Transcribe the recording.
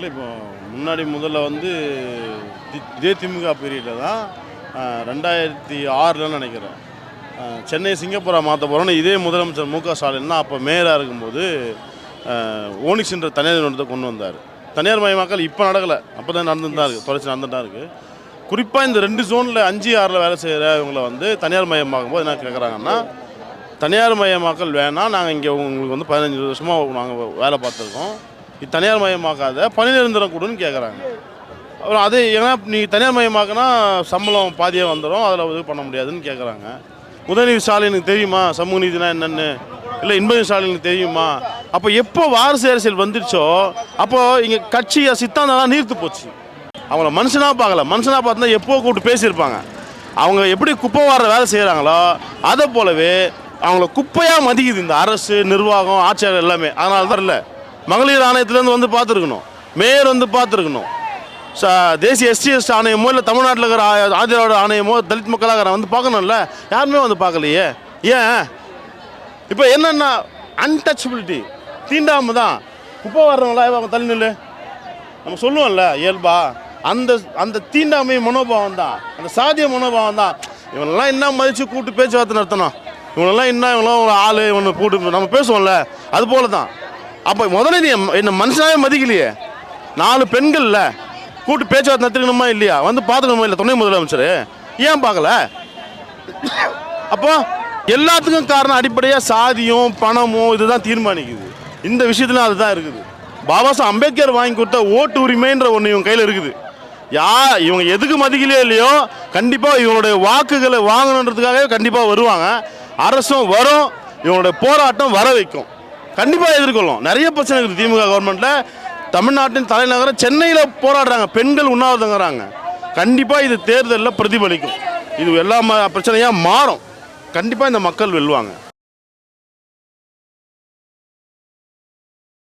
இல்லை இப்போ முன்னாடி முதல்ல வந்து தி- இதே திமுக பீரியடில் தான் ரெண்டாயிரத்தி ஆறில் நினைக்கிறேன். சென்னை சிங்கப்பூரை மாற்ற போகிறோன்னு இதே முதலமைச்சர் மு க ஸ்டாலின் தான் அப்போ மேயராக இருக்கும்போது ஓனிக்ஸ்ன்ற தனியார் நிறுவனத்தை கொண்டு வந்தார். தனியார் மயமாக்கல் இப்போ நடக்கலை. அப்போ தான் நடந்துட்டு தான் இருக்குது தொடர்ச்சி நடந்துட்டு தான் இருக்குது குறிப்பாக இந்த ரெண்டு ஜோனில் அஞ்சு ஆறில் வேலை செய்கிறவங்களை வந்து தனியார் மயமாக்கும் போது என்ன கேட்குறாங்கன்னா தனியார் மயமாக்கல் வேணாம். நாங்கள் இங்கே உங்களுக்கு வந்து பதினஞ்சு வருஷமாக நாங்கள் வேலை பார்த்துருக்கோம். இது தனியார் மயமாக்காத பணி நிரந்தரம் கொடுன்னு கேட்குறாங்க அப்புறம் அது ஏன்னா நீ தனியார் மயமாக்கினா சம்பளம் பாதியாக வந்துடும் அதில் உதவி பண்ண முடியாதுன்னு கேட்குறாங்க உதயநிதி ஸ்டாலினுக்கு தெரியுமா சமூக நீதினா என்னென்னு? இல்லை இன்பதி ஸ்டாலினுக்கு தெரியுமா? அப்போ எப்போ வாரிசு அரசியல் வந்துடுச்சோ அப்போது இங்கே கட்சியை சித்தாந்தம்லாம் நீர்த்து போச்சு. அவங்கள மனுஷனாக பார்க்கல. மனுஷனாக பார்த்தா எப்போ கூப்பிட்டு பேசியிருப்பாங்க. அவங்க எப்படி குப்பை வார வேலை செய்கிறாங்களோ அதை போலவே அவங்கள குப்பையாக மதிக்குது இந்த அரசு நிர்வாகம் ஆட்சியாளர் எல்லாமே. அதனால தான் இல்லை. மகளிர் ஆணையத்துலேருந்து வந்து பார்த்துருக்கணும். மேயர் வந்து பார்த்துருக்கணும். ச தேசிய எஸ்டிஎஸ் ஆணையமோ இல்லை தமிழ்நாட்டில் இருக்கிற ஆ- ஆதிராவிட ஆணையமோ தலித் மக்களாக வந்து பார்க்கணும்ல? யாருமே வந்து பார்க்கலையே. ஏன்? இப்போ என்னென்னா அன்டச்சபிலிட்டி தீண்டாமல் தான் இப்போ வர்றவங்களா அவங்க தள்ளி நம்ம சொல்லுவோம்ல இயல்பா. அந்த அந்த தீண்டாமை மனோபாவம் தான் அந்த சாதிய மனோபாவம் தான் இவனெல்லாம் என்ன மதித்து கூப்பிட்டு பேச்சுவார்த்தை நடத்தணும்? இவனெல்லாம் என்ன இவங்களாம் ஒரு ஆள் இவனை கூப்பிட்டு நம்ம பேசுவோம்ல. அது போல தான் அப்போ முதல்ல நீ என்ன மனுஷனாவே மதிக்கலையே. நாலு பெண்கள்ல கூட்டு பேச்சுவார்த்தை நடத்திக்கணுமா இல்லையா? வந்து பார்த்துக்கணுமா இல்லை துணை முதலமைச்சர். ஏன் பார்க்கல? அப்போ எல்லாத்துக்கும் காரணம் அடிப்படையாக சாதியும் பணமும் இதுதான் தீர்மானிக்குது. இந்த விஷயத்துல அதுதான் இருக்குது. பாபா சாஹ் அம்பேத்கர் வாங்கி கொடுத்த ஓட்டு உரிமைன்ற ஒன்று இவங்க கையில் இருக்குது. யா இவங்க எதுக்கு மதிக்கலையோ இல்லையோ கண்டிப்பாக இவங்களுடைய வாக்குகளை வாங்கணுன்றதுக்காகவே கண்டிப்பாக வருவாங்க. அரசும் வரும் இவங்களுடைய போராட்டம் வர வைக்கும். கண்டிப்பாக எதிர்கொள்ளும். நிறைய பிரச்சனை இருக்குது திமுக கவர்மெண்ட்டில் தமிழ்நாட்டின் தலைநகரம் சென்னையில் போராடுறாங்க. பெண்கள் உண்ணாவிரதங்கிறாங்க. கண்டிப்பாக இது தேர்தலில் பிரதிபலிக்கும். இது எல்லா பிரச்சனையாக மாறும். கண்டிப்பாக இந்த மக்கள் வெல்லுவாங்க